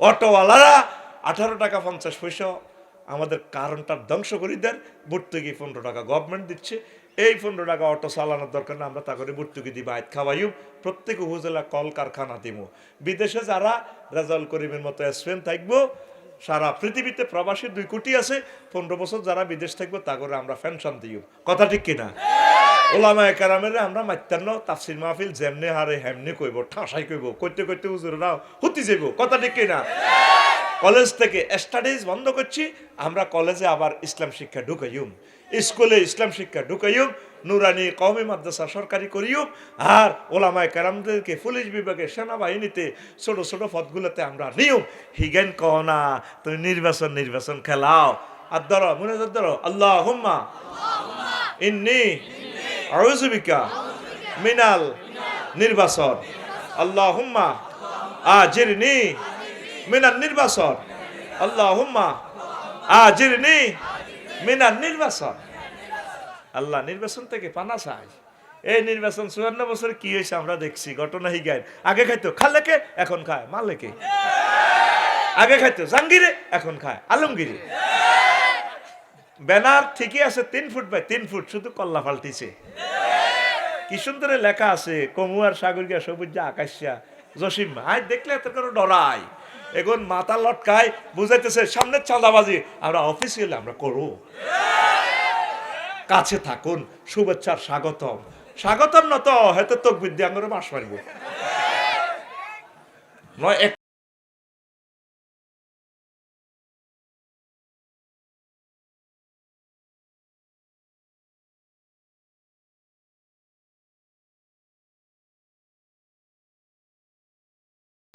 অটোওয়ালারা আঠারো টাকা পঞ্চাশ পয়সা আমাদের কারণটার ধ্বংস করি দেন। ভর্তুকি পনেরো টাকা গভর্নমেন্ট দিচ্ছে। এই পনেরো টাকা অটো চালানোর দরকার না, আমরা তা করে ভর্তুকি দিব আয় খাওয়াইব প্রত্যেক উপজেলা কলকারখানা দিব বিদেশে যারা রেজাল করিমের মতো এসপেন থাকব সারা পৃথিবীতে প্রবাসী দুই কোটি আছে, পনেরো বছর যারা বিদেশ থাকব, তা করে আমরা ফ্যানশন দিই কথা ঠিক কিনা? ওলামায় কারামের আমরা মাত্যান্ন তাফসির মাহফিল যেমনে হারে হেমনে কইব, ঠাঁসাই কইব করতে কইতে হুজুররা হতে যাইব। কথা ঠিক কিনা? কলেজ থেকে স্টাডিজ বন্ধ করছি, আমরা কলেজে আবার ইসলাম শিক্ষা ঢুকাইম। স্কুলে ইসলাম শিক্ষা ঢুকাইম নুরানি কওমি মাদ্রাসা সরকারি করিও, আর ওলামায় কারামদেরকে পুলিশ বিভাগে সেনাবাহিনীতে ছোট ছোট পদগুলোতে আমরা নিয়ম। হিগেন কহ না, তুমি নির্বাচন নির্বাচন খেলাও। আর ধরো, মনে ধরো আল্লাহ হুম্মা ইন্নি আউজুবিকা মিনাল নির্বাচন। আল্লাহ হুম্মা আজিরনি মিনাল নির্বাচন। আল্লাহ হুম্মা আজিরনি মিনাল নির্বাচন। আল্লাহ, নির্বাচন থেকে পানা চাই। এই নির্বাচন চুয়ান্ন বছর কি হয়েছে আমরা দেখছি, ঘটনা হিগায় আগে খাইতো, খালেকে, এখন খায়, মালেকে। আগে খাইতো জাঙ্গিরে এখন খায়, আলমগিরি। ব্যানার ঠিকই আছে, তিন ফুট বাই তিন ফুট, শুধু কল্লা পাল্টিছে কি সুন্দর লেখা আছে, কমুয়ার সাগরিকা সবুজা আকাশিয়া, জসিম আয় দেখলে এত করে ডরাই এখন মাথা লটকায় বুঝাইতেছে, সামনের চাঁদাবাজি, আমরা অফিসিয়ালি আমরা করব। কাছে থাকুন শুভেচ্ছার স্বাগতম। স্বাগতম না তো হয়তো তোক বিদ্যা বাস মাস মারিব। নয়, এক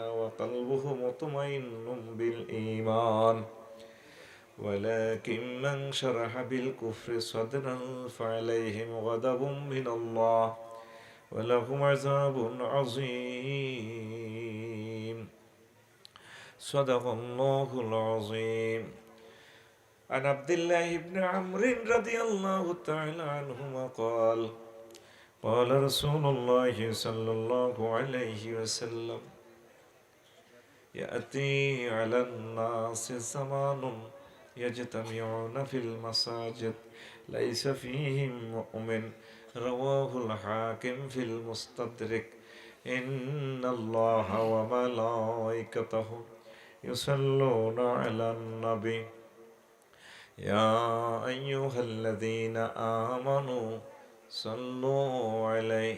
وقلبه مطمئن بالإيمان ولكن من شرح بالكفر صدرا فعليهم غضب من الله ولهم عذاب عظيم صدق الله العظيم عن عبد الله بن عمرو رضي الله تعالى عنهما قال قال رسول الله صلى الله عليه وسلم يأتي على الناس زمان يجتمعون في المساجد ليس فيهم مؤمن. رواه الحاكم في المستدرك. إن الله وملائكته يصلون على النبي. يا أيها الذين آمنوا صلوا عليه.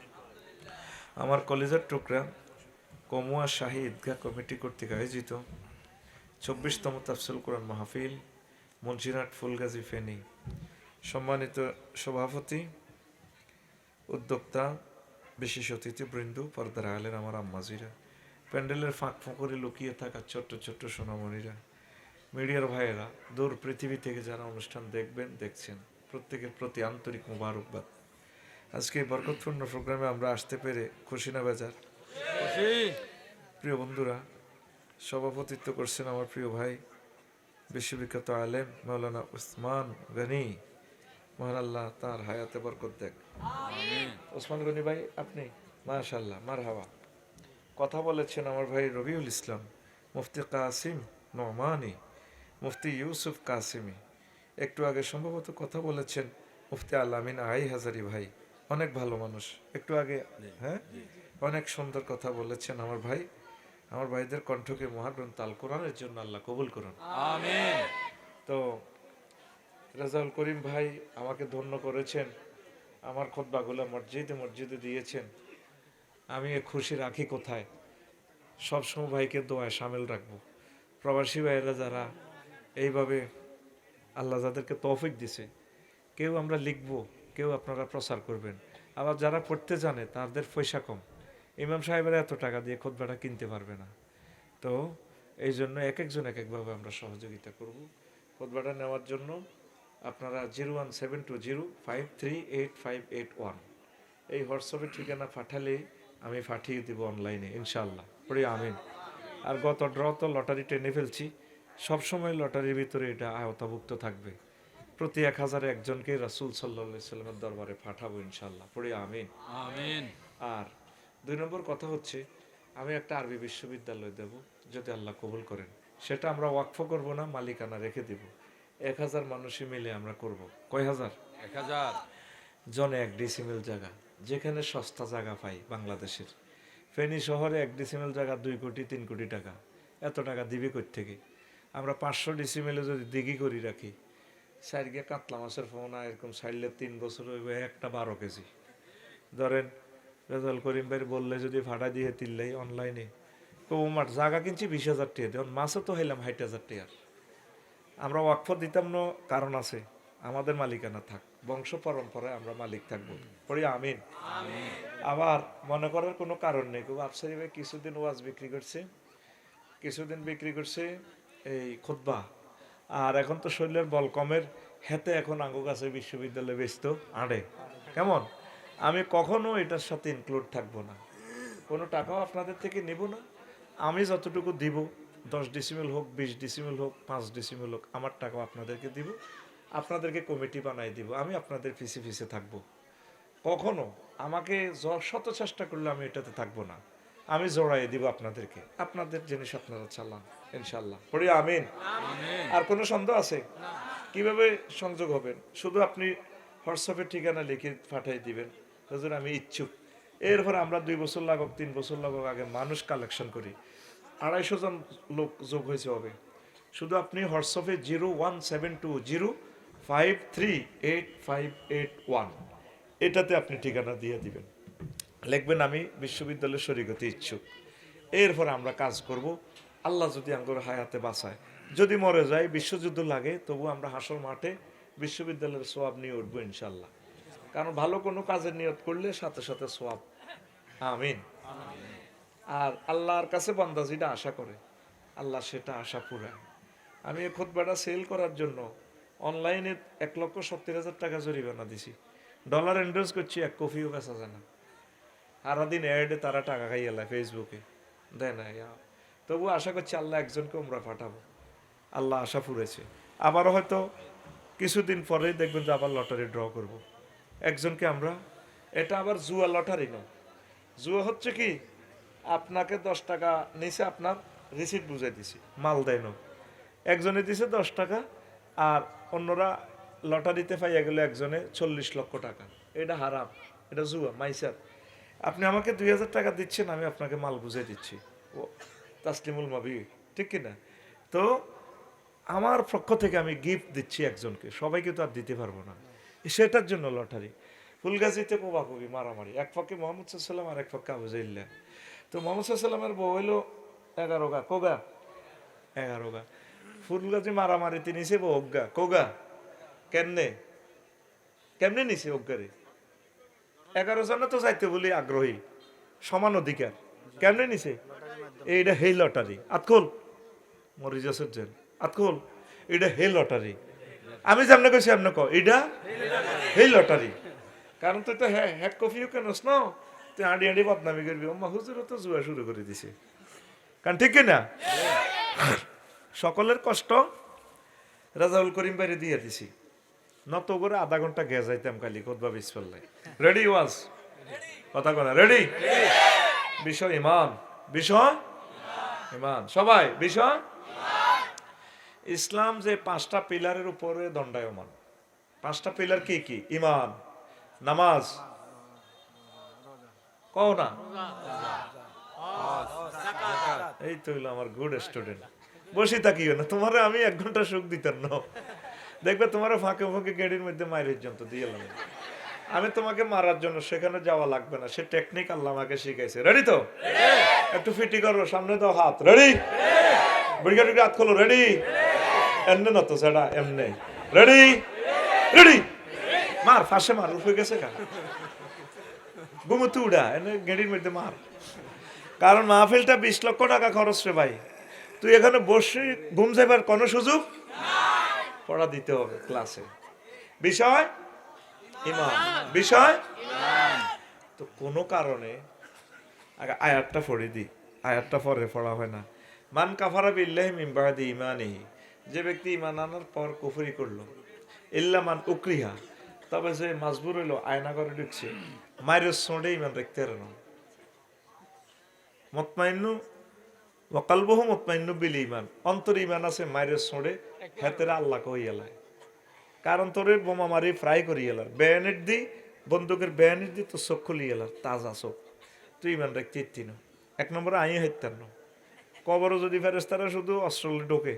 আমার কলেজের টুকরা কমুয়া শাহী ঈদগাহ কমিটি কর্তৃক আয়োজিত চব্বিশতম তাফসিল কোরআন মাহফিল, মুন্সিরহাট, ফুলগাজী, ফেনী। সম্মানিত সভাপতি, উদ্যোক্তা, বিশেষ অতিথি অতিথিবৃন্দ পর্দার আলেন আমার আম্মাজিরা, প্যান্ডেলের ফাঁক ফোঁকরে লুকিয়ে থাকা ছোট্ট ছোট্ট সোনামণিরা, মিডিয়ার ভাইয়েরা, দূর পৃথিবী থেকে যারা অনুষ্ঠান দেখবেন, দেখছেন, প্রত্যেকের প্রতি আন্তরিক মোবারকবাদ। আজকে এই বরকতপূর্ণ প্রোগ্রামে আমরা আসতে পেরে খুশি না বেজার? প্রিয় বন্ধুরা সভাপতিত্ব করছেন আমার প্রিয় ভাই বিশ্ববিখ্যাত আলেম মৌলানা উসমান গনি। মহান আল্লাহ তার হায়াতে বরকত দেখ। ওসমান গনি ভাই আপনি? মাশাল্লাহ মার হাওয়া কথা বলেছেন আমার ভাই রবিউল ইসলাম মুফতি কাসিম নোমানি মুফতি ইউসুফ কাসিমি। একটু আগে সম্ভবত কথা বলেছেন মুফতি আলামিন আই হাজারি ভাই। অনেক ভালো মানুষ। একটু আগে হ্যাঁ? অনেক সুন্দর কথা বলেছেন আমার ভাই। আমার ভাইদের কণ্ঠকে মহাগ্রন্থ আল কোরআনের জন্য আল্লাহ কবুল করুন। তো রেজাউল করিম ভাই আমাকে ধন্য করেছেন। আমার খোদবাগুলো মসজিদে মসজিদে দিয়েছেন। আমি এ খুশি রাখি কোথায়? সবসময় ভাইকে দোয়ায় সামিল রাখব। প্রবাসী ভাইয়েরা যারা এইভাবে আল্লাহ যাদেরকে তৌফিক দিছে কেউ আমরা লিখব কেউ আপনারা প্রচার করবেন। আবার যারা পড়তে জানে, তাদের পয়সা কম। ইমাম সাহেবেরা এত টাকা দিয়ে খোদবাটা কিনতে পারবে না। তো এই জন্য এক একজন এক একভাবে আমরা সহযোগিতা করব। খোদবাটা নেওয়ার জন্য আপনারা zero one seven two zero five three eight five eight one. এই হোয়াটসঅ্যাপের ঠিকানা পাঠালে আমি পাঠিয়ে দিব অনলাইনে ইনশাল্লাহ পড়ি আমিন। আর গত ড্র তো লটারি টেনে ফেলছি। সবসময় লটারির ভিতরে এটা আওতাভুক্ত থাকবে। প্রতি এক হাজারে একজনকে রাসুল সাল্লাহ সাল্লামের দরবারে পাঠাবো ইনশাল্লাহ পড়ি আমিন। আমিন। আর দুই নম্বর কথা হচ্ছে আমি একটা আরবি বিশ্ববিদ্যালয় দেব যদি আল্লাহ কবুল করেন। সেটা আমরা ওয়াকফ করব না মালিকানা রেখে দিব। এক হাজার মানুষই মিলে আমরা করব। কয় হাজার? এক হাজার। জনে এক ডিসিমেল জায়গা যেখানে সস্তা জায়গা পাই বাংলাদেশের। ফেনী শহরে এক ডিসিমেল জায়গা দুই কোটি তিন কোটি টাকা। এত টাকা দিবে থেকে? আমরা পাঁচশো ডিসিমেলে যদি দিঘি করি রাখি সাইড গিয়ে কাতলা মাছের ফোনা এরকম সাইডলে তিন বছর হইবে, একটা বারো কেজি। ধরেন রেজাল করিম ভাই বললে যদি ভাড়া দিয়ে তিল্লাই অনলাইনে তো মাঠ জায়গা কিনছি বিশ হাজার টাকা দিয়ে মাছও তো হইলাম ষাট হাজার টাকার। আমরা ওয়াকফ দিতাম না কারণ আছে, আমাদের মালিকানা থাক, বংশ পরম্পরায় আমরা মালিক থাকব। পড়ি আমিন। আবার মনে করার কোনো কারণ নেই খুব আফসারি ভাই কিছুদিন ওয়াজ বিক্রি করছে, কিছুদিন বিক্রি করছে এই খুতবা। আর এখন তো শরীরের বল কমের হেতে এখন আঙ্গু গাছে বিশ্ববিদ্যালয়ে ব্যস্ত, আড়ে। কেমন? আমি কখনো এটার সাথে ইনক্লুড থাকব না। কোনো টাকাও আপনাদের থেকে নেব না। আমি যতটুকু দিব, দশ ডিসিমেল হোক, বিশ ডিসিমেল হোক, পাঁচ ডিসিমেল হোক, আমার টাকাও আপনাদেরকে দিব, আপনাদেরকে কমিটি বানাই দিব, আমি আপনাদের ফিসে ফিসে থাকব। কখনো আমাকে শত চেষ্টা করলে আমি এটাতে থাকব না। আমি জড়াই দিব আপনাদেরকে। আপনাদের জিনিস আপনারা চালান ইনশাল্লাহ পড়ি আমিন? আর কোনো সন্দেহ আছে? কীভাবে সংযোগ হবেন? শুধু আপনি হোয়াটসঅ্যাপের ঠিকানা লিখে পাঠিয়ে দিবেন। হুজুর আমি ইচ্ছুক। এরপর আমরা দুই বছর লাগক তিন বছর লাগক আগে মানুষ কালেকশন করি। আড়াইশো জন লোক যোগ হয়েছে হবে। শুধু আপনি হোয়াটসঅ্যাপে zero one seven two zero five three eight five eight one. এটাতে আপনি ঠিকানা দিয়ে দিবেন। লিখবেন, আমি বিশ্ববিদ্যালয়ের শরীরগতি ইচ্ছুক। এরপর আমরা কাজ করব। আল্লাহ যদি আঙ্গুর হায়াতে বাঁচায়। যদি মরে যায়, বিশ্বযুদ্ধ লাগে, তবু আমরা হাসর মাঠে বিশ্ববিদ্যালয়ের সোয়াব নিয়ে উঠবো ইনশাল্লাহ কারণ ভালো কোনো কাজের নিয়ত করলে সাথে সাথে সোয়াব। আমিন। আর আল্লাহর কাছে বান্দা যেটা আশা করে, আল্লাহ সেটা আশা পুরায়। আমি এই খুতবাটা সেল করার জন্য অনলাইনে এক লক্ষ সত্তর হাজার টাকা জরিমানা দিছি। ডলার এন্ডোজ করছি, এক কফিও বেচা যায় না। সারাদিন অ্যাডে তারা টাকা খাইয়ে ফেসবুকে দেয় না। তবু আশা করছি আল্লাহ একজনকে আমরা পাঠাবো। আল্লাহ আশা ফুরেছে। আবার হয়তো কিছুদিন পরেই দেখবেন যে আবার লটারি ড্র করব। একজনকে আমরা, এটা আবার জুয়া লটারি নয় জুয়া হচ্ছে কি, আপনাকে দশ টাকা নিচে আপনার রিসিট বুঝাই দিছি, মাল দেয় না। একজনে দিছে দশ টাকা, আর অন্যরা লটারিতে পাইয়া গেল একজনে চল্লিশ লক্ষ টাকা। এটা হারাম, এটা জুয়া, মাইসার। আপনি আমাকে দুই হাজার টাকা দিচ্ছেন, আমি আপনাকে মাল বুঝে দিচ্ছি। ও, তাসলিমুল মাবি, ঠিক কিনা তো আমার পক্ষ থেকে আমি গিফট দিচ্ছি একজনকে, সবাইকে তো আর দিতে পারব না। সেটার জন্য লটারি। ফুলগাছিতে কোবাকুবি, মারামারি, এক পক্ষে মোহাম্মদ সাল্লাম আর এক পক্ষে আবু জাইল্লা তো মোহাম্মদ সাল্লামের বউ হইল এগারো গা কোগা? এগারো গা ফুলগাছি মারামারিতে নিছে বউ অজ্ঞা কোগা? কেমনে? কেমনে নিছে অজ্ঞারে এগারো জনে তো যাইতে বলি আগ্রহী, সমান অধিকার। কেমনে নিছে? এইটা হেই লটারি। আতকল মরিজাসের জেন আতকল এটা হে লটারি। আমি যেমন কইছি আপনি ক এটা হেই লটারি। কারণ তো হ্যাঁ হ্যাক কফিও কেন ন? তুই আড়ি আড়ি বদনামি করবি। ও হুজুরও তো জুয়া শুরু করে দিছে। কারণ ঠিক না সকলের কষ্ট রাজাউল করিম বাইরে দিয়ে দিছি। নত করে আধা ঘণ্টা যাইতাম রেডি ওয়াজ কথা কথা রেডি ইমান ইমান সবাই ইসলাম যে পাঁচটা পিলারের উপরে দণ্ডায়মান, পাঁচটা পিলার কি কি? ইমান নামাজ। কও না। এই তো আমার গুড স্টুডেন্ট বসে থাকিও না, তোমার আমি এক ঘণ্টা সুখ দিতেন না দেখবে তোমার ফাঁকে ফাঁকে গেড়ির মধ্যে মায়ের জন্য দিয়ে এলাম। আমি তোমাকে মারার জন্য সেখানে যাওয়া লাগবে না সে টেকনিক আল্লাহ আমাকে শিখাইছে। রেডি তো? একটু ফিটি করো সামনে দাও হাত। রেডি ব্রিগেড হাত খোলো রেডি এমনি না তো সেটা এমনি। রেডি রেডি মার ফাঁসে মার উঠে গেছে কা ঘুমোতে উড়া এনে গেড়ির মধ্যে মার। কারণ মাহফিলটা বিশ লক্ষ টাকা খরচ রে ভাই। তুই এখানে বসে ঘুম যাবার কোনো সুযোগ? পড়া দিতে হবে ক্লাসে। বিষয়? ইমান। বিষয়? তো কোনো কারণে আয়াতটা পড়ে দি আয়াতটা পরে পড়া হয় না। মান কাফারা বিল্লাহি মিন বাদি ইমানিহি। যে ব্যক্তি ইমান আনার পর কুফরি করল, ইল্লা মান উকরিহা, তবে সে মাজবুর হইল, আয়না করে ঢুকছে। মায়ের সোঁড়ে ইমান রাখতে না। মতমাইন্নু ওয়াকালবহু মতমাইন্নু বিল ইমান। অন্তর ইমান আছে মায়ের সোঁড়ে হেতেরা আল্লাহ কইয়ালায় কারণ তোরে বোমা মারি ফ্রাই করি এলার। বেয়ানেট দি, বন্দুকের বেয়ানেট দি তো চোখ খুলি এলার, তাজা চোখ। তুই ইমান রাখতে ইত্তি না। এক নম্বরে আই হাইতার না। কবরও যদি ফেরেস্তারা শুধু অস্ট্রেলিয়া ঢোকে,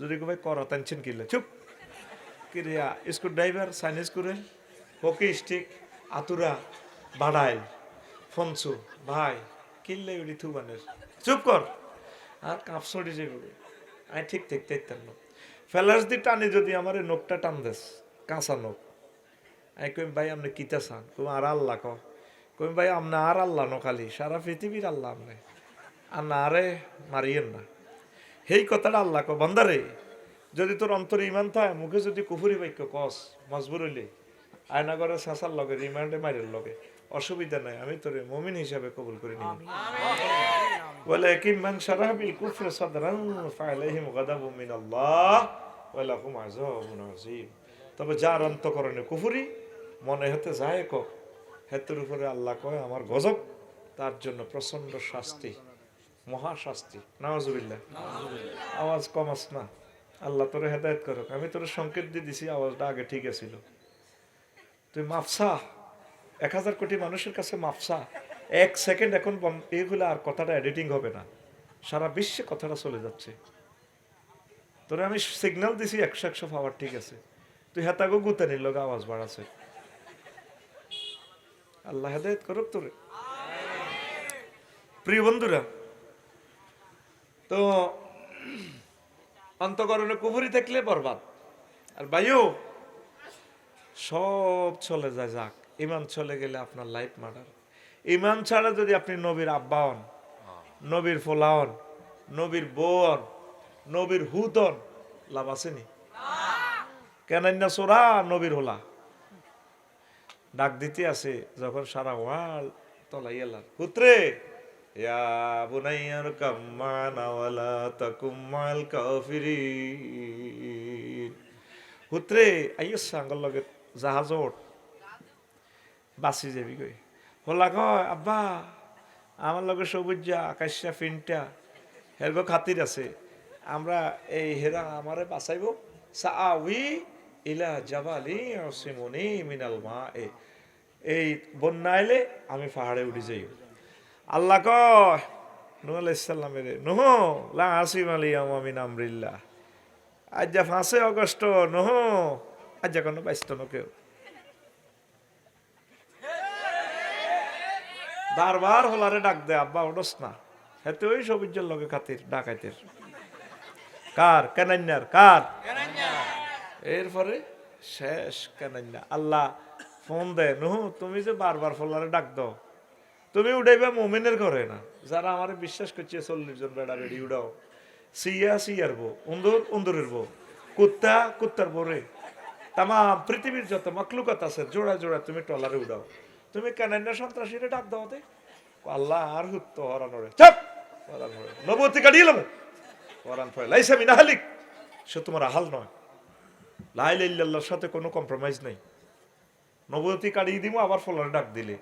যদি কবে কর টানছেন কিলে চুপ! কিরিয়া, স্ক্রু ড্রাইভার সাইনিস করে হকি স্টিক, আতুরা, বাড়াইল, ফনসু, ভাই কিল্লে উড়ি থুবানের। চুপ কর! আর কাপ সরি যেগুলো আমি ঠিক ঠিক দেখতাম না। ফেলাস দি টানে যদি আমার এই নখটা টান দেস, কাঁচা নখ। আমি কইম, ভাই, আপনি কিতা চান? কইম, আর আল্লাহ ক। কইম, ভাই, আপনি আর আল্লাহ ন খালি, সারা পৃথিবীর আল্লাহ আপনি। আর না, আরে মারিয়েন না। সেই কথাটা আল্লাহ ক বন্দারে যদি তোর অন্তরে ইমান থাকে, মুখে যদি কুফুরি বাক্য কস, মজবুর হইলে। আয়না করে শাসার লগে রিমান্ডে মারের লগে। অসুবিধা নাই, আমি তোরে মমিন হিসাবে কবুল করে নিব। ولكن من شرح بالكفر صدرا فعليهم غضب من الله ولهم عذاب عظيم তবে যার অন্তকরণে কুফুরি মনে হতে যায় ক হেতের উপরে আল্লাহ কয় আমার গজব তার জন্য প্রচন্ড শাস্তি মহা শাস্তি নাওয়াজুবিল্লাহ আওয়াজ কমাস না আল্লাহ তোরে হেদায়ত করুক আমি তোর সংকেত দিয়ে দিছি আওয়াজটা আগে ঠিক আছিল তুই মাফসা এক হাজার কোটি মানুষের কাছে মাফসা এক সেকেন্ড এখন এইগুলো আর কথাটা এডিটিং হবে না। সারা বিশ্বে কথাটা চলে যাচ্ছে। তোরে আমি সিগন্যাল দিছি একশো একশো পাওয়ার ঠিক আছে। তুই হেতাগো গুতে নিল আওয়াজ বাড়াছে। আল্লাহ হেদায়ত করুক তোরে। প্রিয় বন্ধুরা তো অন্তকরণে কুফুরি থাকলে বরবাদ। আর ভাইও সব চলে যায় যাক। ইমান চলে গেলে আপনার লাইফ মার্ডার ইমান ছাড়া যদি আপনি নবীর আব্বা হন, নবীর ফোলা হন, নবীর হন, নবীর হুত হন, লাভ আসেনি। কেন সোরা নবীর হোলা? ডাক দিতে আছে যখন সারা ওয়াল তলাই এলার। পুত্রে জাহাজ ওঠ। বাসি যাবি কই? হলা কয় আব্বা, আমার লগে সবুজা আকাশা ফিনটা হেরগো খাতির আছে। আমরা এই হেরা আমারে বাঁচাইব। সাউই ইলা জাবালি সিমনি মিনাল মা এ এই বন্যা এলে আমি পাহাড়ে উঠে যাই। আল্লাহ কয়, নুহ আলাইসাল্লামের নুহ, লা আসিম আলী আমিন আমরিল্লাহ। আজ যা ফাঁসে অগস্ট নহ আজ যা কোনো বাইস্ত কেউ। বারবার হলারে ডাক দে আব্বা ওডস না। হেতে ওই সবুজের লগে খাতির ডাকাইতের কার? কেনান্যার কার? এরপরে শেষ কেনান্যা আল্লাহ ফোন দে নুহ তুমি যে বারবার ফলারে ডাক দাও তুমি উঠাইবে মোমেনের ঘরে না? যারা আমার বিশ্বাস করছে চল্লিশ জন বেড়া বেড়ি উড়াও সিয়া সিয়ার বউ উন্দর উন্দরের বউ কুত্তা কুত্তার বরে তামা পৃথিবীর যত মকলুকত আছে জোড়া জোড়া তুমি টলারে উড়াও তুমি কেনান্য সন্ত্রাসীরে ডাক দাও দে আল্লাহ, আর হুত্ত হরানোরে চাপ! হরান হরে নবতী কাটিয়ে এলাম হরান ফয় লাইসা মিনা হালিক। সে তোমার আহাল নয়। লাই লাইল্লাহর সাথে কোনো কম্প্রোমাইজ নেই। নবতী কাটিয়ে দিব আবার ফলারে ডাক দিলে।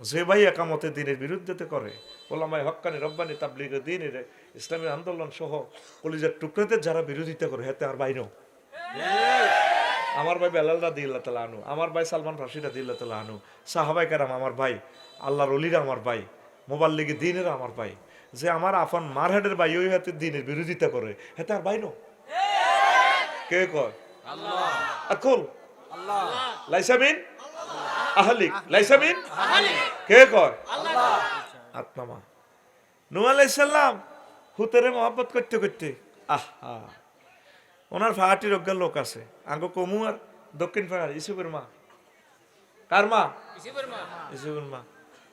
যে ভাই একামতে দিনের বিরুদ্ধে করে ওলামাই হক্কানি রব্বানি তাবলিগের দিনের ইসলামের আন্দোলন সহ কলিজার টুকরাতে যারা বিরোধিতা করে, হেতে আর বাইনও আমার ভাই বেলাল রাদি আল্লাহ তালা আনু আমার ভাই সালমান রাশিদ রাদি আল্লাহ তালা আনু সাহাবাই কারাম আমার ভাই আল্লাহর অলিরা আমার ভাই মোবাল্লিগি দিনের আমার ভাই। যে আমার আপন মার হেডের ভাই ওই হাতে দিনের বিরোধিতা করে হ্যাঁ তার ভাই নো? কে কয়? লাইসামিন? আহলিক। লাইসামিন? কে কয়? আত্মামা নু আলাইসাল্লাম হুতেরে মহব্বত করতে করতে আহা। ওনার ফাহাটির অজ্ঞান লোক আছে। আঙ্গ কমু আর দক্ষিণ পাড়ার ইসুবের মা। কার মা? ইসুবের মা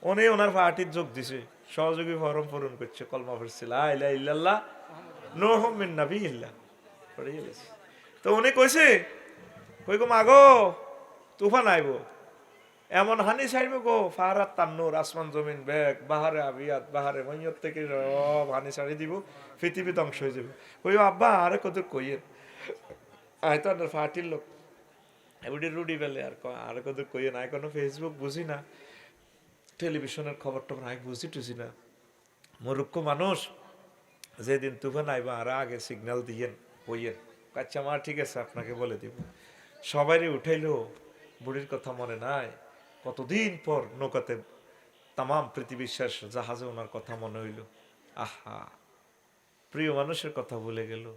উনি ওনার ফাহাটির যোগ দিছে। সহযোগী ফরম পূরণ করছে কলমা পড়ছে লা ইলাহা ইল্লাল্লাহ নোহ মিন নাবি ইল্লা পড়ে গেছে। তো উনি কইছে কই গো মাগো তুফান আইব। এমন হানি ছাড়বে গো ফাহারাত তান্নুর আসমান জমিন বেগ বাহারে আবিয়াত বাহারে মৈয়ত থেকে সব হানি ছাড়ি দিব পৃথিবী ধ্বংস হয়ে যাবে। কই আব্বা আরে কত কইয়ের। আয় তো আপনার ফাটির লোক। এবারে রুডি বেলে আর আর কত কইয়ে না। কোনো ফেসবুক বুঝি না। টেলিভিশনের খবর টবর আমি বুঝি টুঝি না। মূর্খ মানুষ, যেদিন তুফান আইবা আর আগে সিগন্যাল দিয়েন, কইয়েন আচ্ছা মা, ঠিক আছে, আপনাকে বলে দিব। সবারই উঠাইলো বুড়ির কথা মনে নাই। কতদিন পর নৌকাতে তামাম পৃথিবীর শেষ জাহাজে ওনার কথা মনে হইল। আহা! প্রিয় মানুষের কথা ভুলে গেল।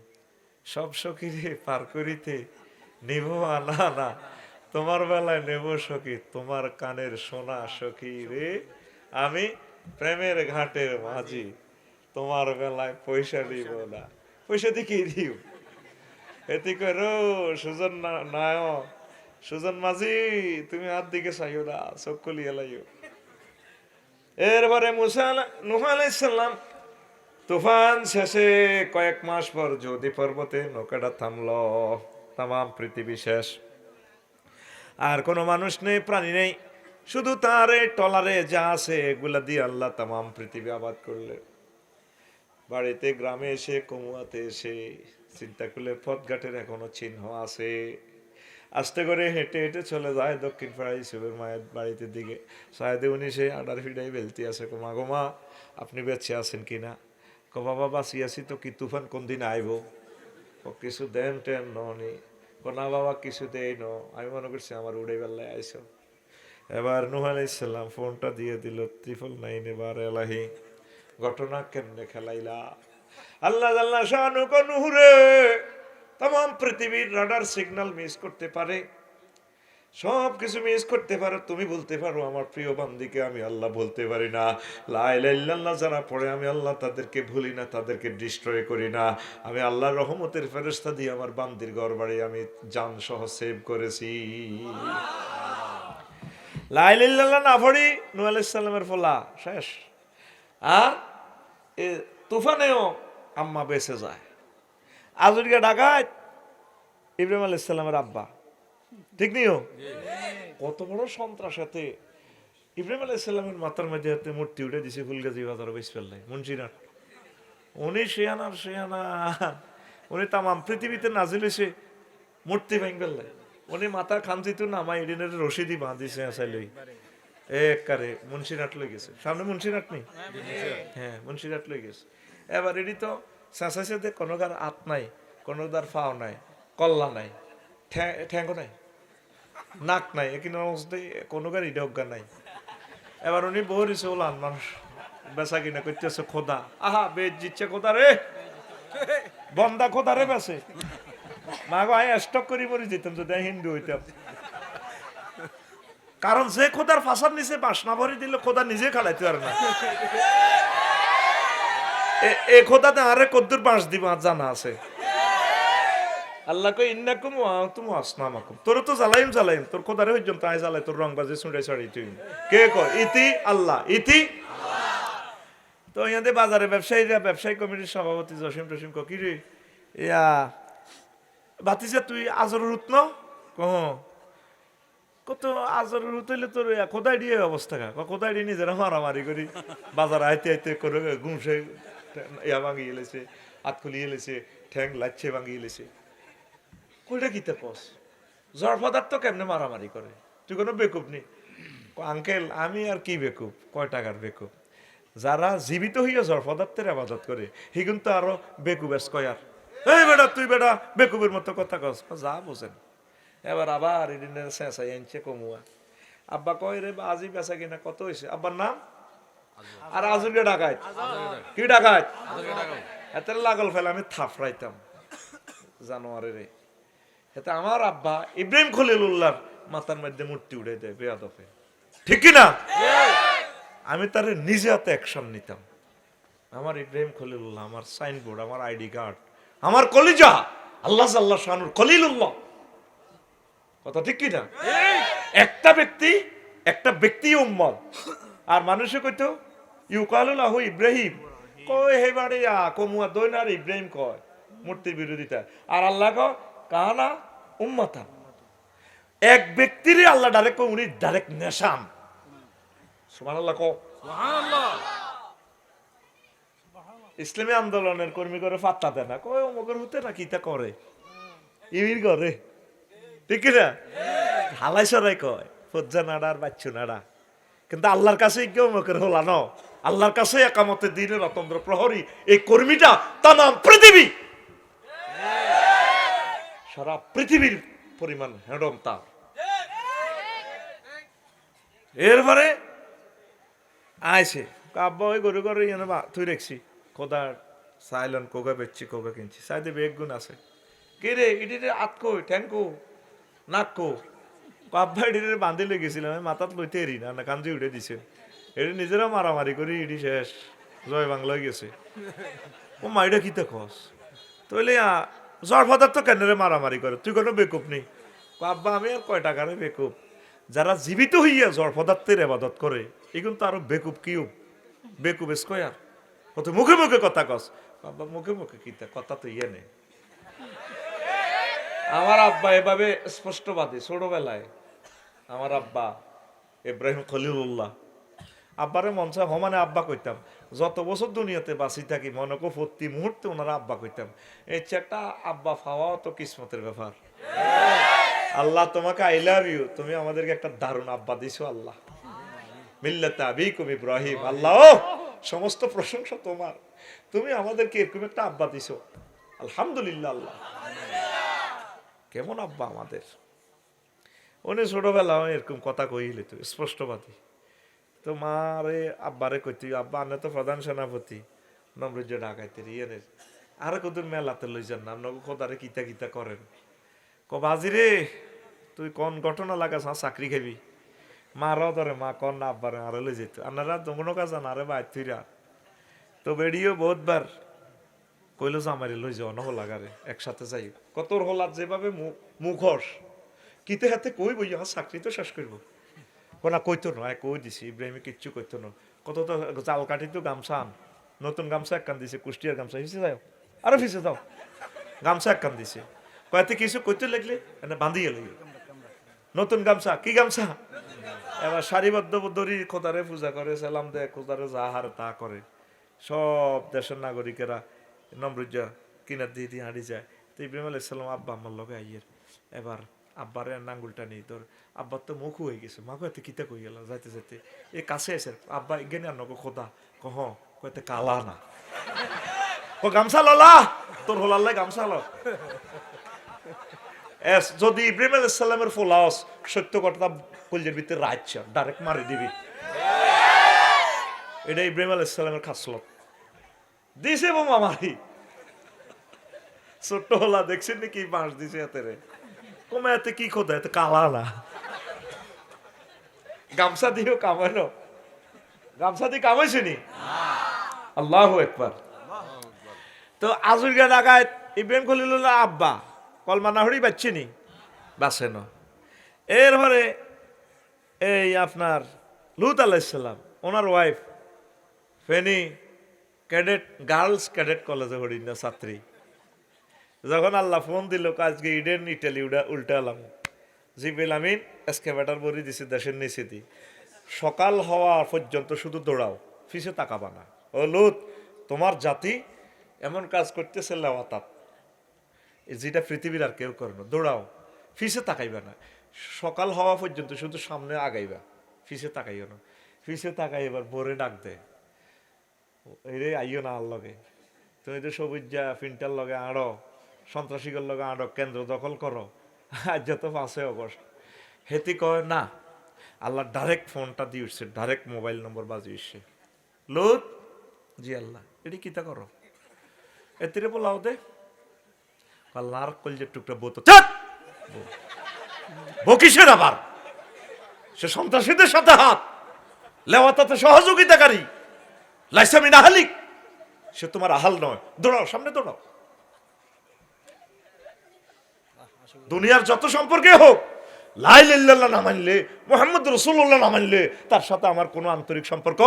সব সখীরে পার করিতে নেব আনা না তোমার বেলায় নেব সখী, তোমার কানের সোনা সখী রে। আমি প্রেমের ঘাটের মাঝি, তোমার বেলায় পয়সা দিব না। পয়সা দিকে দিও এতে করো, সুজন না- নায়ক, সুজন মাঝি, তুমি আর দিকে চাইও না, চোখ কলিয়ে লাইও। এরপরে মুসা নুহ আলাইসাল্লাম তুফান শেষে কয়েক মাস পর যদি পর্বতে নৌকাটা থামলো, তামাম পৃথিবী শেষ। আর কোনো মানুষ নেই, প্রাণী নেই, শুধু তার, টলারে যা আছে এগুলা দিয়ে আল্লাহ তামাম পৃথিবী আবাদ করলে বাড়িতে, গ্রামে এসে, কমুয়াতে এসে, চিন্তা করলে পথঘাটের এখনও চিহ্ন আছে। আস্তে করে হেঁটে হেঁটে চলে যায় দক্ষিণ পাড়া ইসুবের মায়ের বাড়িতে দিকে। সাহেদে উনি সে আডার ফিডাই বেলতি আছে কো মা, গো মা, আপনি বেঁচে আছেন কিনা কো বাবা আছি তো কি তুফান কোন দিন আইব ও কিছু দেন টেন নি কো না বাবা কিছু দেই ন আমি মনে করছি আমার উড়ে বেলায় আইসো এবার নুহ আলাইসাল্লাম ফোনটা দিয়ে দিল ত্রিপল নাইন এবার এলাহি ঘটনা কেমনে খেলাইলা আল্লাহ আল্লাহ শানু নুহুরে তাম পৃথিবীর রাডার সিগন্যাল মিস করতে পারে সব কিছু মিস করতে পারো, তুমি বলতে পারো, আমার প্রিয় বান্দিকে আমি আল্লাহ বলতে পারি না। লাইল্লাহ যারা পড়ে, আমি আল্লাহ তাদেরকে ভুলি না, তাদেরকে ডিস্ট্রয় করি না। আমি আল্লাহর রহমতের ফেরস্তা দিয়ে আমার বান্দির ঘর বাড়ি আমি যান সহ সেভ করেছি লাইল্লাহ না পড়ি নু আলাইসাল্লামের ফলা, শেষ। আর এ তুফানেও আম্মা বেঁচে যায়। আজুরিকা ডাকাত ইব্রাহিম আলাইসাল্লামের আব্বা। ঠিক নিও কত বড় সন্ত্রাস হাতে ইব্রাহিম আলাইসাল্লামের মাথার মধ্যে হাতে মূর্তি উঠে দিছে ফুলগাজি বাজার বেশ ফেললাই মুন্সিনার উনি শেয়ানার শেয়ানা উনি তামাম পৃথিবীতে নাজিল হয়েছে মূর্তি ভেঙে ফেললাই উনি মাথা খামচিত নামা এডিনের রশিদি বাঁধিছে আসাইলই একারে মুন্সিনাট লই গেছে। সামনে মুন্সিনাট নেই? হ্যাঁ মুন্সিনাট লই গেছে। এবার এডি তো চেঁচাইছে যে কোনো গার আত নাই কোনো দার ফাও নাই কল্লা নাই ঠ্যাং- ঠ্যাঙ্গো নাই। নাক নাই, এখানে কোনো ইডা অজ্ঞান নাই। এবার উনি বহরিছে ওলান, মানুষ বেচা কিনা করতেছে খোদা। আহা বেচ জিচ্ছে খোদা রে। বন্দা খোদা রে বেছে মা গো আমি স্টক করি মরি যেতাম, যদি হিন্দু হইতাম। কারণ যে খোদার ফাঁসার নিচে বাস না ভরি দিলে খোদা নিজে খালাইতে পারে না। এ- খোদাতে আরে কদ্দুর বাঁশ দিব জানা আছে। আল্লাহ কই ইন্নাকুম ওয়া আনতুম আসনামাকুম। তোর তো জ্বালাইম জ্বালাইম। তোর খোদারে হইজম তাই জ্বালাই তোর রং বাজে ছুঁড়ে ছড়াই তুই কে কয়? ইতি আল্লাহ। ইতি তো ইয়াতে বাজারে ব্যবসায়ীরা, ব্যবসায়ী কমিটির সভাপতি জসিম টসিম ক রে? ইয়া, বাতিজা, তুই আজর রুত ন? কহ কত আজর রুত হইলে তোর খোদাই দিয়ে অবস্থা কা? খোদাই দিয়ে নিজেরা মারামারি করি। বাজার আইতে আইতে করে ঘুমসে ইয়া ভাঙিয়ে এলেছে হাত খুলিয়ে এলেছে ঠ্যাং লাচ্ছে ভাঙিয়ে এলেছে কইটা কিতে কস? জ্বর পদার্থ কেমনে মারামারি করে? তুই কোনো বেকুব নেই আঙ্কেল আমি আর কি বেকুব? কয় টাকার বেকুব? যারা জীবিত হইয়া জ্বর পদার্থের আবাদত করে হি কিন্তু আরও বেকুবেস কয় আর। এই বেটা তুই বেটা বেকুবের মতো কথা কস। যা বোঝেন। এবার আবার এদিনের শেষাই আনছে কমুয়া। আব্বা কয় রে আজি বেচা কিনা কত হয়েছে আব্বার নাম? আর আজুরকে ডাকায়। কি ডাকায়? এত লাগল ফেলে আমি থাপড়াইতাম। জানোয়ারে রে এতে আমার আব্বা ইব্রাহিম খলিলুল্লাহর মাথার মধ্যে মূর্তি উড়ে দেয় বেয়াদফে ঠিক না আমি তার নিজে হাতে অ্যাকশন নিতাম। আমার ইব্রাহিম খলিলুল্লাহ আমার সাইনবোর্ড আমার আইডি কার্ড আমার কলিজা আল্লাহ সাল্লাহ শানুর খলিলুল্লাহ। কথা ঠিক কি না একটা ব্যক্তি একটা ব্যক্তি উম্মত। আর মানুষে কইতো ইউকালুল্লাহ ইব্রাহিম। কয় হে বাড়ি আ কমুয়া দইনার ইব্রাহিম কয় মূর্তির বিরোধিতা আর আল্লাহ ক কাহানা উম্মাতা এক ব্যক্তিরই আল্লাহ ডাইরেক্ট উনি ডাইরেক্ট নেশাম সুমান আল্লাহ ইসলামী আন্দোলনের কর্মী করে পাত্তা দেয় না। কয় অমুকের হতে না কিতা করে? ইমির করে। ঠিক না? হালাই সরাই কয় ফজ্জা নাড়া আর বাচ্চু নাড়া। কিন্তু আল্লাহর কাছে কেউ মুখের হলা ন আল্লাহর কাছে একামতে দিনের অতন্ত্র প্রহরী। এই কর্মীটা তার নাম পৃথিবী। সারা পৃথিবীর পরিমাণ হেডম তার। এরপরে আইছে। কাব্বা ওই গরু গরু বা তুই রেখছি। কোদা সাইলন কোকা বেচছি, কোকা কিনছি। সাইদে বেগ গুণ আছে। কে রে ইটি রে আত কই, ঠ্যাং কো, নাক কো? কাব্বা ইটি রে বান্ধি লেগেছিলাম আমি মাথাত লইতে এরি না না কান্দি উঠে দিছে। এটি নিজেরা মারামারি করি ইটি শেষ। জয় বাংলা গেছে। ও মাইটা কিতে খস তইলে জ্বর ফাদার তো কেন রে মারামারি করে তুই কোনো বেকুপ নেই। আব্বা, আমি আর কয় টাকারে বেকুপ যারা জীবিত হইয়া জ্বর পদার্থের আবাদত করে এগুলো তো আরও বেকুব কিউ বেকুব স্কয়ার কত মুখে মুখে কথা কস বাবা মুখে মুখে কিতা কথা তো ইয়ে নেই। আমার আব্বা এভাবে স্পষ্টবাদী, ছোটবেলায়। আমার আব্বা ইব্রাহিম খলিলুল্লাহ। আব্বারে মনসা হমানে আব্বা কইতাম। যত বছর দুনিয়াতে বাঁচি থাকি, মনে কো প্রতি মুহূর্তে ওনারা আব্বা কইতাম, এই একটা আব্বা পাওয়াও তো কিসমতের ব্যাপার। আল্লাহ তোমাকে আই লাভ ইউ তুমি আমাদেরকে একটা দারুণ আব্বা দিছো, আল্লাহ। মিল্লাতে আবিকুম ইব্রাহিম, আল্লাহ। সমস্ত প্রশংসা তোমার। তুমি আমাদেরকে এরকম একটা আব্বা দিছো। আলহামদুলিল্লাহ, আল্লাহ। কেমন আব্বা আমাদের? উনি ছোটবেলা এরকম কথা কইলে তো স্পষ্টবাদী। তো মারে আব্বারে কইতি, আব্বা আনে তো প্রধান সেনাপতি। নমরুজ্জ ঢাকাইতে ইয়েনের আর কদুর মেলাতে লই যান না? নগো খোদারে কিতা কিতা করেন। ক বাজি রে, তুই কোন ঘটনা লাগাস আর চাকরি খাবি মারও ধরে, মা কন না আব্বারে, আরে লই যেত আপনারা তোমনো কাজ আরে বাই তুইরা তো বেড়িও বহুতবার কইলো যে আমারে লই যাও নহল লাগারে একসাথে যাই কতর হলার যেভাবে মু- মুখোশ। কিতে হাতে কই বই চাকরি তো শেষ করব। কোনা কইতো নয় কই দিছি ইব্রাহিমে কিচ্ছু কইতো না কত তো জাল কাটি তো গামছা আন, নতুন গামছা একখান দিছে কুষ্টিয়ার গামছা ফিসে যাও আরও ফিসে যাও, গামছা একখান দিছে। কয়েতে কিছু কইতে লাগলে? এনে বান্ধিয়ে লাগবে নতুন গামছা, কি গামছা? এবার সারিবদ্ধ দড়ি খোদারে পূজা করে সালাম দেয় খোদারে যা হারে তা করে সব দেশের নাগরিকেরা নম্রজ্জা কিনার দিয়ে দিয়ে হাঁড়ি যায়। তো ইব্রাহিম আলাইসাল্লাম আব্বা আমার লগে আইয়ের এবার আব্বারে নাঙ্গুলটা নেই, তোর আব্বার তো মুখ হয়ে গেছে মা কয়তে কিতা কই গেল, যাইতে যাইতে। এ কাছে এসে আব্বা এগেনে আর নগো খোদা, কহ কয়তে কালা না। ও গামছা ললা তোর হলাল্লাই গামছা ল। এস, যদি ইব্রাহিম আলাইসাল্লামের ফোলাওস, সত্য কথা কলজের ভিতরে রাজ্য ডাইরেক্ট মারি দিবি। এটা ইব্রাহিম আলাইসাল্লামের খাসলত। দিছে বোমা মারি। ছোট্ট হলা দেখছেন নাকি, বাঁশ দিছে এতে রে কমে এতে কি খোদা এতে কালা না গামছা দিয়েও কামাইলো গামছা দিয়ে কামাইছে নি আল্লাহ একবার তো আজুরগা ডাকায় ইব্রাহিম খলিলুল্লাহ আব্বা কলমা না হরি বাচ্চি নি? বাসে না। এরপরে এই আপনার লুত আলাইসাল্লাম ওনার wife Feni cadet girls cadet কলেজে হরি না ছাত্রী। যখন আল্লাহ ফোন দিল, আজকে ইডেন ইটালি উডা, উল্টালাম। জিবিল আমিন এসকেভেটার বড়ি দিছে, দেশের নিচে দি। সকাল হওয়া পর্যন্ত শুধু দৌড়াও ফিসে তাকাবা না। ও লুত, তোমার জাতি এমন কাজ করতেছে লেওয়াতাত যেটা পৃথিবীর আর কেউ করে না, দৌড়াও ফিসে তাকাইবা না। সকাল হওয়া পর্যন্ত শুধু সামনে আগাইবা ফিসে তাকাইও না। ফিসে তাকাই এবার ভোরে ডাক দেয়। এরে আইও না আর লগে তুমি তো সবুজ যা ফিনটার লগে আড়ো। সন্ত্রাসীদের লগে আড়ো কেন্দ্র দখল করো আজ যত পাঁচে অগস্ট হেতি কয়, না, আল্লাহ ডাইরেক্ট ফোনটা দিয়ে উঠছে ডাইরেক্ট মোবাইল নম্বর বাজি উঠছে। লুত জি আল্লাহ, এটি কিতা করো এতিরে বলাও দে। আল্লাহর কলজের টুকটা বোত চাট বকিসের আবার? সে সন্ত্রাসীদের সাথে হাত। লেওয়াতাতে সহযোগিতাকারী। লাইসামিন আহালিক। সে তোমার আহাল নয়। দৌড়াও, সামনে দৌড়াও। দুনিয়ার যত সম্পর্কে হোক লাইল্লাহ না মানলে, মোহাম্মদ রসুল্লাহ না মানলে, তার সাথে আমার কোনো আন্তরিক সম্পর্ক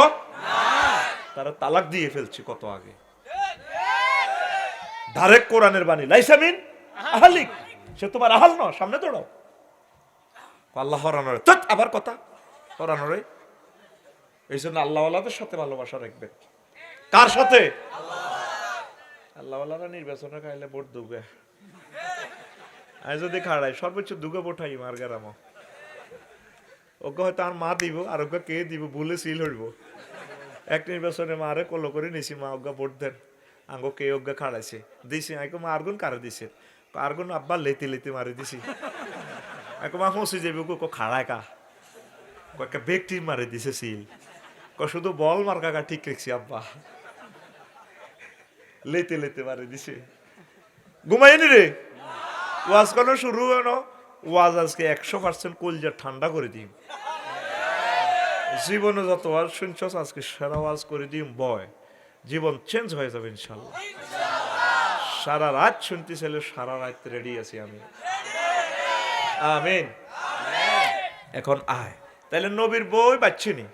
তারা তালাক দিয়ে ফেলছে কত আগে। ডাইরেক্ট কোরআনের বাণী লাইসামিন আহালিক। সে তোমার আহাল নয়, সামনে দৌড়াও। আল্লাহ হরানোরে। তৎ আবার কথা। হরানোরে। এই জন্য আল্লাহওয়ালাদের সাথে ভালোবাসা রাখবেন কার সাথে? আল্লাহওয়ালারা নির্বাচনে খাইলে ভোট দুবে। আমি যদি খাড়াই সর্বোচ্চ দুগো ভোটাই মার গেরাম ওকে হয়তো আর মা দিব, আর ওকে কে দিব, ভুলে সিল হইব। এক নির্বাচনে মারে কলো করে নিছি, মা ওগা ভোট দেন। আঙ্গো কে ওগা খাড়াইছে। দিছি, আইকো মা আরগুন কারে দিছে? আরগুন আব্বা লেতে লেতে মারি দিছি। আইকো মা ফসি যাবি ওকে খাড়ায় কা। কয়েকটা ব্যক্তি মারে দিছে সিল। ক শুধু বল মার কাকা ঠিক রেখছি, আব্বা। লেতে লেতে মারে দিছে। ঘুমাইনি রে? ওয়াজ কোনো শুরু হলো ওয়াজ আজকে একশো পার্সেন্ট কলজা ঠান্ডা করে দিই জীবনে যত ওয়াজ শুনছস আজকে সারা ওয়াজ করে দিই বয়। জীবন চেঞ্জ হয়ে যাবে ইনশাল্লাহ। সারা রাত শুনতে চাইলে সারা রাত রেডি আছি আমি। আমিন। এখন আয়। তাহলে নবীর বই বাচ্চিনি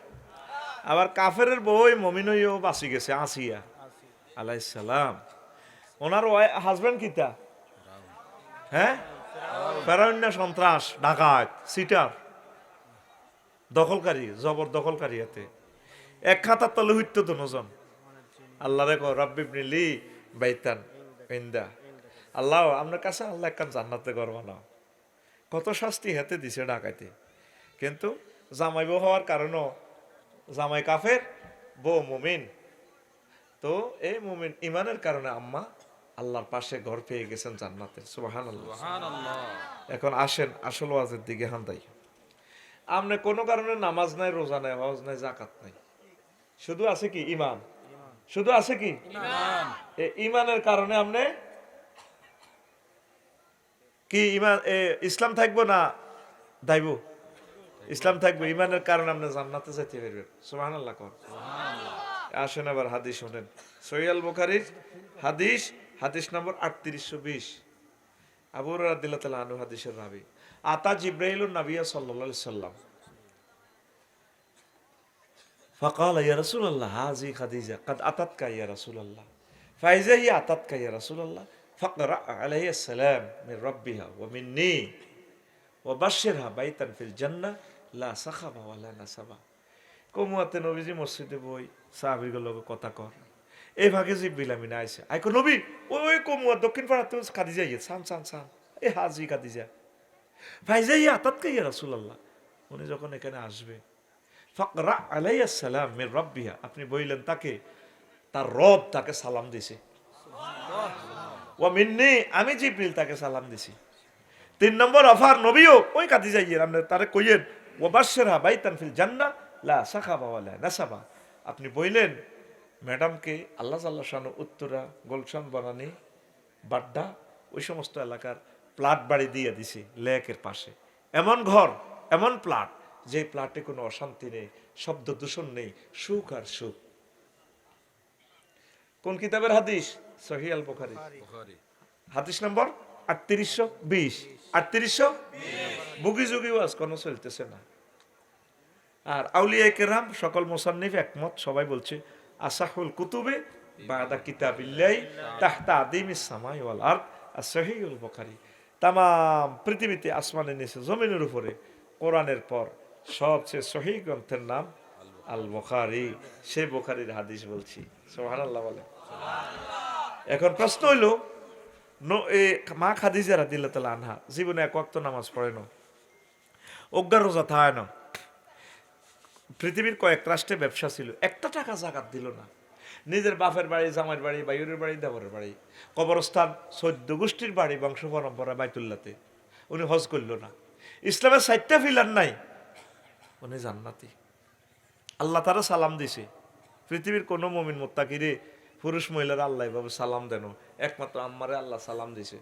আবার কাফেরের বই মমিনইও বাঁচি গেছে, আসিয়া। আলাইসালাম ওনার হাজব্যান্ড কিতা? হ্যাঁ? ফেরাউন্না সন্ত্রাস, ডাকাত সিটার দখলকারী, জবর দখলকারী এতে। এক খাতার তলে হইতো তো নজন। আল্লাহ রেখো রব্বি নিলি বাইতান ইন্দা। আল্লাহ, আপনার কাছে আল্লাহ একখান জান্নাতে করব না কত শাস্তি হেতে দিছে ডাকাইতে। কিন্তু জামাই বউ হওয়ার কারণও জামাই কাফের, বউ মুমিন। তো এই মুমিন ইমানের কারণে আম্মা আল্লাহর পাশে ঘর পেয়ে গেছেন জান্নাতের সুবাহান এখন আসেন আসল ওয়াজের দিকে হান্দাই। আপনি কোনো কারণে নামাজ নাই রোজা নাই হজ নাই জাকাত নাই। শুধু আছে কি? ইমান শুধু আছে কি? ইমানের কারণে আপনি কি ইমান ইসলাম থাকব না দাইব? ইসলাম থাকব ইমানের কারণে আপনি জান্নাতে যেতে পারবেন। সুবাহান আল্লাহ কর আসেন আবার হাদিস শোনেন। সৈয়াল বুখারির হাদিস হাদিস নম্বর আটত্রিশশো বিশ আবু রাদিল্লাহ তালা আনু হাদিসের রাবি আতা জিব্রাহিল নাবিয়া সাল্লা সাল্লাম فقال يا رسول الله هذه خديجة قد أتتك يا رسول الله فإذا هي أتتك يا رسول الله فاقرأ عليه السلام من ربها ومني وبشرها بيتا في الجنة لا سخب ولا نسب কমুয়াতে নবীজি মসজিদে বই সাহাবিগুলোকে কথা কর এই ভাগে জিব্বিল আমি না আইসে আইকো নবী ওই ওই কমুয়া দক্ষিণ পাড়াতে কাদি যাইয়ে সাম সাম সাম এ হাজি কাদি যা ভাই যাই আতাত কে রাসুলাল্লাহ। উনি যখন এখানে আসবে, ফকরা আলাইয়া সালাম মের রব্বিহা আপনি বইলেন তাকে, তার রব তাকে সালাম দিছে। ও মিন্নি, আমি জিব্রিল তাকে সালাম দিছি। তিন নম্বর অফার নবীও, ওই কাদি যাইয়ে, আপনি তারে কইয়েন ও বাসেরা বাইতান ফিল জান্না লা সাখাবা ওয়ালা নাসাবা আপনি বললেন ম্যাডামকে আল্লাহ সাল্লাহ শানু উত্তরা গোলশান বনানি বাড্ডা ওই সমস্ত এলাকার প্লাট বাড়ি দিয়ে দিছি লেকের পাশে। এমন ঘর এমন প্লাট যে প্লাটে কোনো অশান্তি নেই শব্দ দূষণ নেই সুখ আর সুখ। কোন কিতাবের হাদিস? সহি আল বুখারী। হাদিস নম্বর আটত্রিশশো বিশ। আটত্রিশশো বুগি যুগি ওয়াজ কোনো চলতেছে না। আর আউলিয়া কেরাম সকল মোসান্নিফ একমত সবাই বলছে আসাহুল কুতুবে বাদা কিতাবিল্লাই তাহতা আদিমিস সামাই ওয়াল আরদ। আর সহিউল বুখারী। তাম পৃথিবীতে আসমানের নিচে জমিনের উপরে কোরআনের পর সবচেয়ে সহি গ্রন্থের নাম আল বুখারী। সে বুখারীর হাদিস বলছি। সুবহানাল্লাহ বলে। এখন প্রশ্ন হইল মা খাদিজা রাদিল্লাহ তাআলা আনহা জীবনে এক ওয়াক্ত নামাজ পড়ে না। রোজা থায় না। পৃথিবীর কয়েক রাষ্ট্রে ব্যবসা ছিল। একটা টাকা জাকাত দিল না। নিজের বাপের বাড়ি, জামাইয়ের বাড়ি বাইরের বাড়ি, দেবরের বাড়ি। কবরস্থান, সৈদ্য গোষ্ঠীর বাড়ি, বংশ পরম্পরা, বাইতুল্লাতে। উনি হজ করল না। ইসলামের সাইটটা ফিলার নাই। উনি জান্নাতি। আল্লাহ তারা সালাম দিছে। পৃথিবীর কোনো মমিন মোত্তাকিরে পুরুষ মহিলারা আল্লাহ বাবু সালাম দেন। একমাত্র আম্মারে আল্লাহ সালাম দিছে।